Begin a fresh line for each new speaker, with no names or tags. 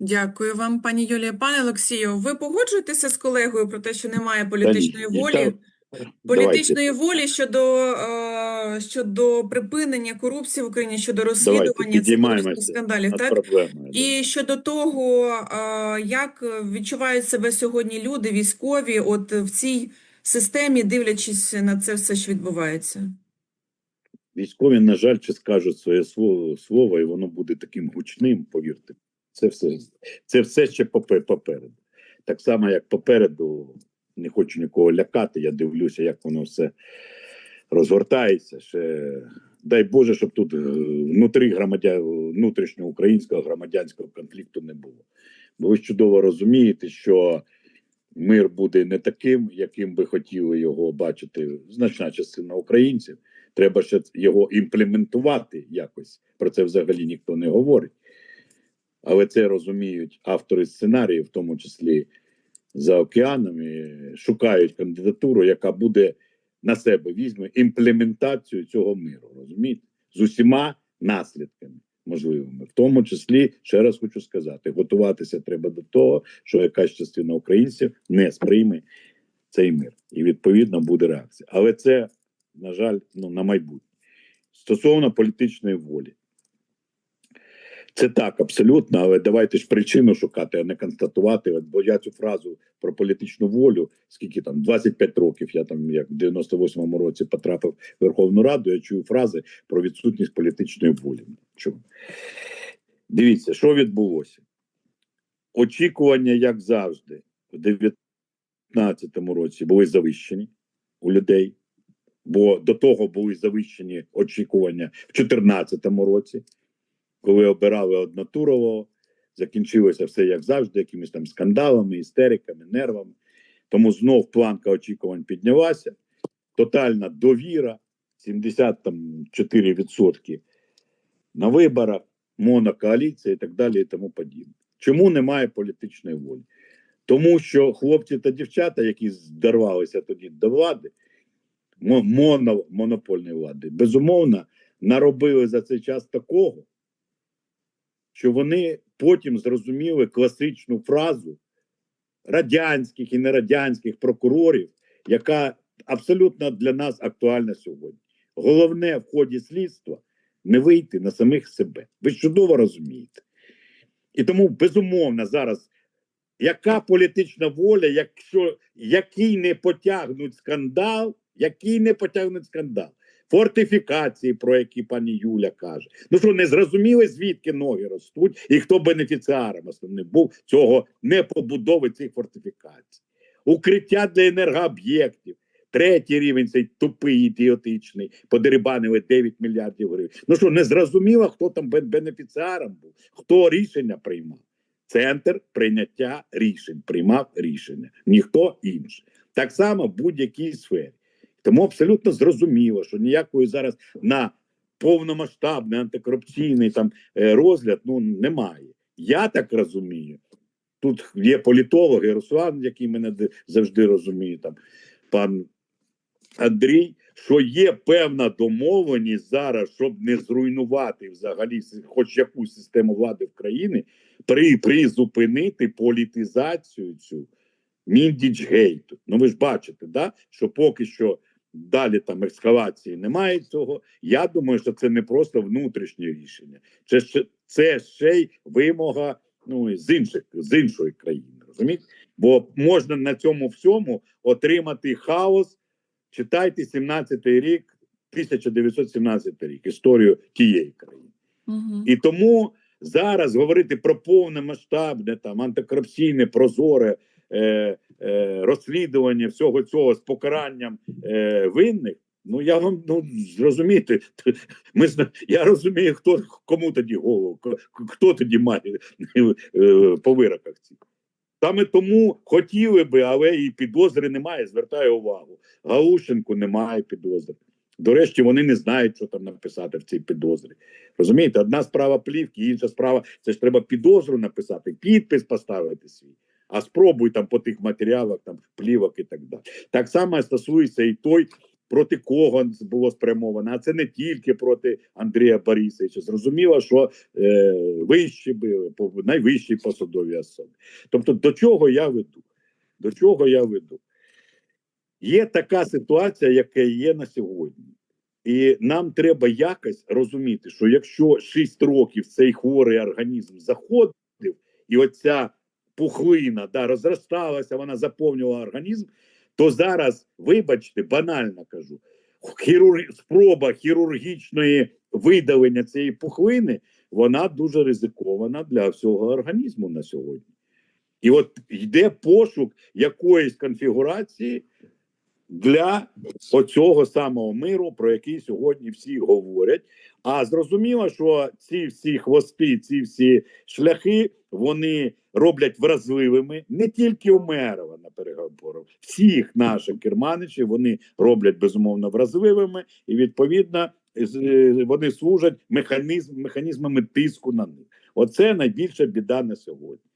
Дякую вам, пані Юлія. Пане Олексію, ви погоджуєтеся з колегою про те, що немає політичної волі, політичної волі щодо, е, щодо припинення корупції в Україні, щодо розслідування цих скандалів, так?
проблемою. да.
І щодо того, е, як відчувають себе сьогодні люди, військові, от в цій системі, дивлячись на це все, що відбувається.
Військові, на жаль, чи скажуть своє слово, слово, і воно буде таким гучним, повірте. Це все, це все ще попереду. Так само, як попереду, не хочу нікого лякати, я дивлюся, як воно все розгортається. Ще, дай Боже, щоб тут е, внутрі громадян, внутрішнього українського громадянського конфлікту не було. Бо ви чудово розумієте, що мир буде не таким, яким би хотіли його бачити значна частина українців. Треба ще його імплементувати якось. Про це взагалі ніхто не говорить. Але це розуміють автори сценаріїв, в тому числі за океанами, шукають кандидатуру, яка буде на себе візьме імплементацію цього миру. Розумієте? З усіма наслідками можливими. В тому числі, ще раз хочу сказати, готуватися треба до того, що якась частина українців не сприйме цей мир. І відповідно буде реакція. Але це, на жаль, ну, на майбутнє. Стосовно політичної волі. Це так, абсолютно, але давайте ж причину шукати, а не констатувати. От, бо я цю фразу про політичну волю, скільки там 25 років, я там як в 98-му році потрапив в Верховну Раду, я чую фрази про відсутність політичної волі. Чому? Дивіться, що відбулося. Очікування, як завжди, в 2019 році були завищені у людей, бо до того були завищені очікування в 2014 році коли обирали однотурового, закінчилося все як завжди, якимись там скандалами, істериками, нервами. Тому знов планка очікувань піднялася. Тотальна довіра, 74% на виборах, монокоаліція і так далі, і тому подібне. Чому немає політичної волі? Тому що хлопці та дівчата, які здорвалися тоді до влади, моно, монопольної влади, безумовно, наробили за цей час такого, що вони потім зрозуміли класичну фразу радянських і нерадянських прокурорів, яка абсолютно для нас актуальна сьогодні. Головне в ході слідства не вийти на самих себе. Ви чудово розумієте. І тому, безумовно, зараз яка політична воля, якщо який не потягнуть скандал, який не потягнуть скандал, фортифікації, про які пані Юля каже. Ну що, не зрозуміли, звідки ноги ростуть, і хто бенефіціаром основним був цього непобудови цих фортифікацій, укриття для енергооб'єктів. Третій рівень цей тупий ідіотичний, подерибанили 9 мільярдів гривень. Ну що, не зрозуміло, хто там бенефіціаром був, хто рішення приймав. Центр прийняття рішень приймав рішення, ніхто інший. Так само в будь-якій сфері. Тому абсолютно зрозуміло, що ніякої зараз на повномасштабний антикорупційний там е, розгляд ну немає. Я так розумію. Тут є політологи, Руслан, який мене завжди розуміє, там пан Андрій, що є певна домовленість зараз, щоб не зруйнувати взагалі хоч якусь систему влади в країні, при, призупинити політизацію цю Міндічгейту. Ну ви ж бачите, да? що поки що далі там ескалації немає цього. Я думаю, що це не просто внутрішнє рішення, це ще, це ще й вимога ну, з інших з іншої країни. Розумієте? Бо можна на цьому всьому отримати хаос. Читайте 17-й рік, 1917 рік, історію тієї країни.
Угу.
І тому зараз говорити про повномасштабне там антикорупційне, прозоре е, розслідування всього цього з покаранням е, винних. Ну я вам ну зрозумієте, ми зна- я розумію, хто кому тоді голову, хто тоді має е, по вироках цих. Саме тому хотіли би, але і підозри немає. Звертаю увагу. Галущенку немає підозри. До речі, вони не знають, що там написати в цій підозрі. Розумієте, одна справа плівки, інша справа це ж треба підозру написати, підпис поставити свій. А спробуй там по тих матеріалах, там плівок і так далі. Так само стосується і той проти кого було спрямовано, а це не тільки проти Андрія Борисовича. Зрозуміло, що е, вищі били, по- найвищі посадові особи. Тобто, до чого я веду? До чого я веду? Є така ситуація, яка є на сьогодні. І нам треба якось розуміти, що якщо 6 років цей хворий організм заходив, і оця пухлина да, розросталася, вона заповнювала організм, то зараз, вибачте, банально кажу, хірург... спроба хірургічної видалення цієї пухлини, вона дуже ризикована для всього організму на сьогодні. І от йде пошук якоїсь конфігурації для оцього самого миру, про який сьогодні всі говорять. А зрозуміло, що ці всі хвости, ці всі шляхи вони роблять вразливими не тільки Умерова на переговорах, всіх наших керманичів вони роблять безумовно вразливими, і відповідно е, вони служать механізм, механізмами тиску на них. Оце найбільша біда на сьогодні.